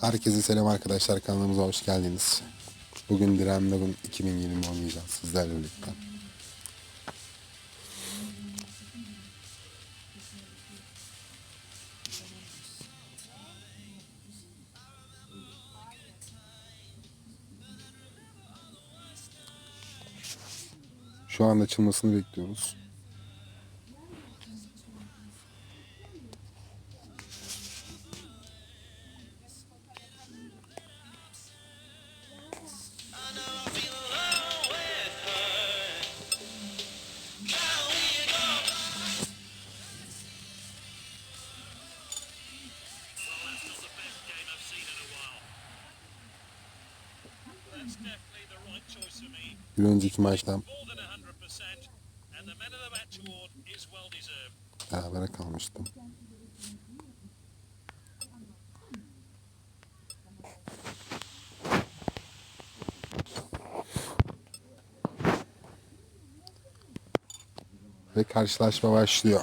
Herkese selam arkadaşlar kanalımıza hoş geldiniz. Bugün Dremlagon 2020 oynayacağız sizlerle birlikte. Şu an açılmasını bekliyoruz. Bir önceki maçta berabere kalmıştım. Ve karşılaşma başlıyor.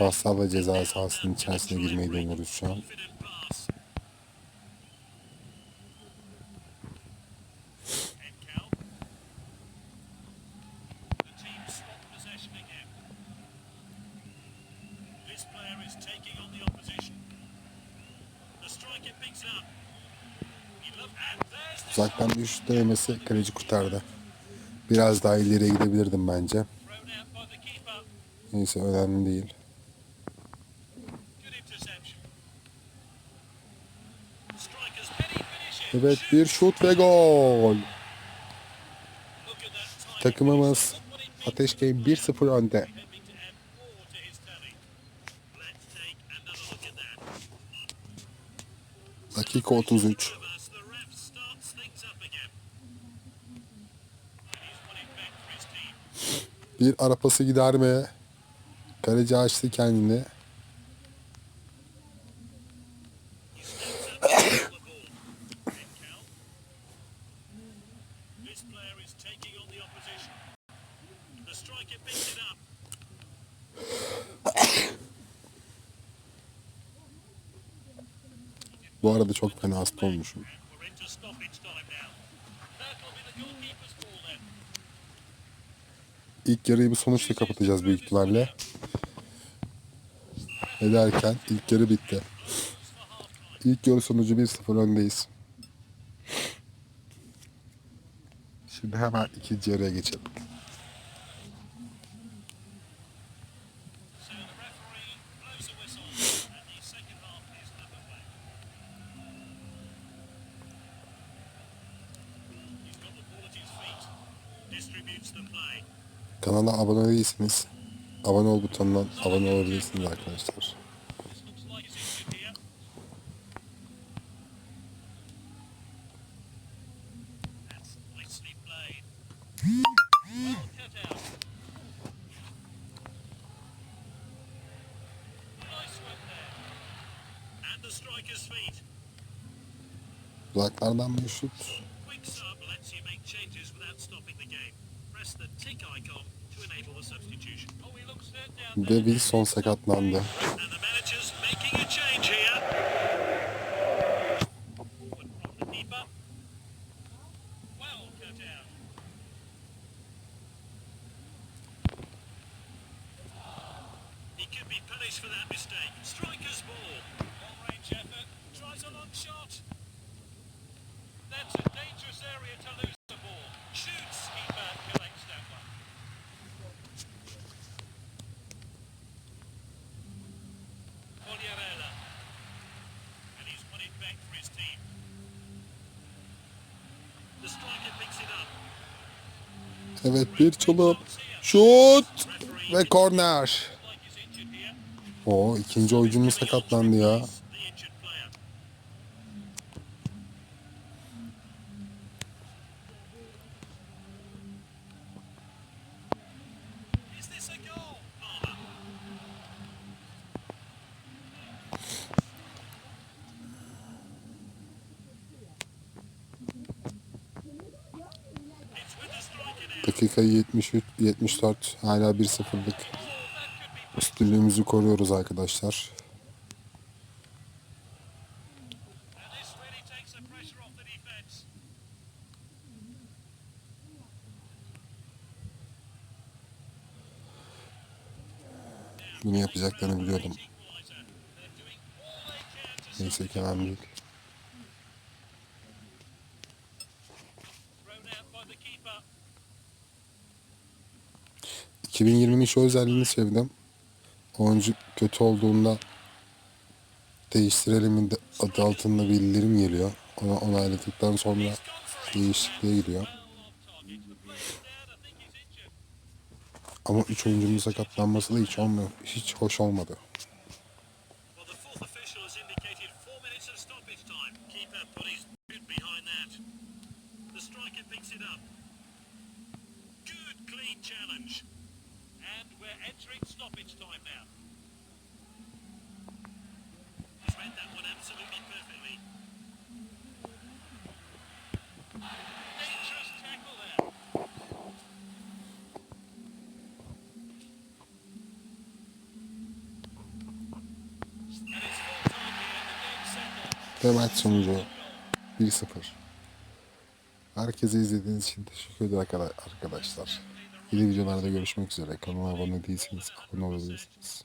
Basla ve ceza sahasının içerisine girmeyi deniyoruz şu an. Uzaktan düş denemesi kaleci kurtardı. Biraz daha ileriye gidebilirdim bence. Neyse önemli değil. Evet bir şut ve gol. Takımımız Ateşkey 1-0 önde. Dakika 33. Bir arapası gider mi? Kaleci açtı kendini. Bu arada çok fena hasta olmuşum. İlk yarıyı bu sonuçla kapatacağız büyük ihtimalle. Ne derken ilk yarı bitti. İlk yarı sonucu 1-0 öndeyiz. Şimdi hemen ikinci yarıya geçelim. Kanala abone değilsiniz. Abone ol butonundan abone olabilirsiniz arkadaşlar. Uzaklardan bir şut. Devil son sakatlandı. Evet bir çalım. Şut ve korner. O ikinci oyuncumuz sakatlandı ya. Dakika 73 74 hala 1-0'lık Oh, that could be üstünlüğümüzü koruyoruz arkadaşlar. Bunu yapacaklarını biliyordum. Neyse ki önemli değil. 2020'nin şu özelliğini sevdim. Oyuncu kötü olduğunda değiştirelim de adı altında bildirim geliyor. Ona onayladıktan sonra değişikliğe gidiyor. Ama 3 oyuncunun sakatlanması da hiç olmuyor. Hiç hoş olmadı. Ve maç sonucu 1-0. Herkese izlediğiniz için teşekkür ederim arkadaşlar. Yeni videolarda görüşmek üzere. Kanalıma abone değilseniz abone olabilirsiniz.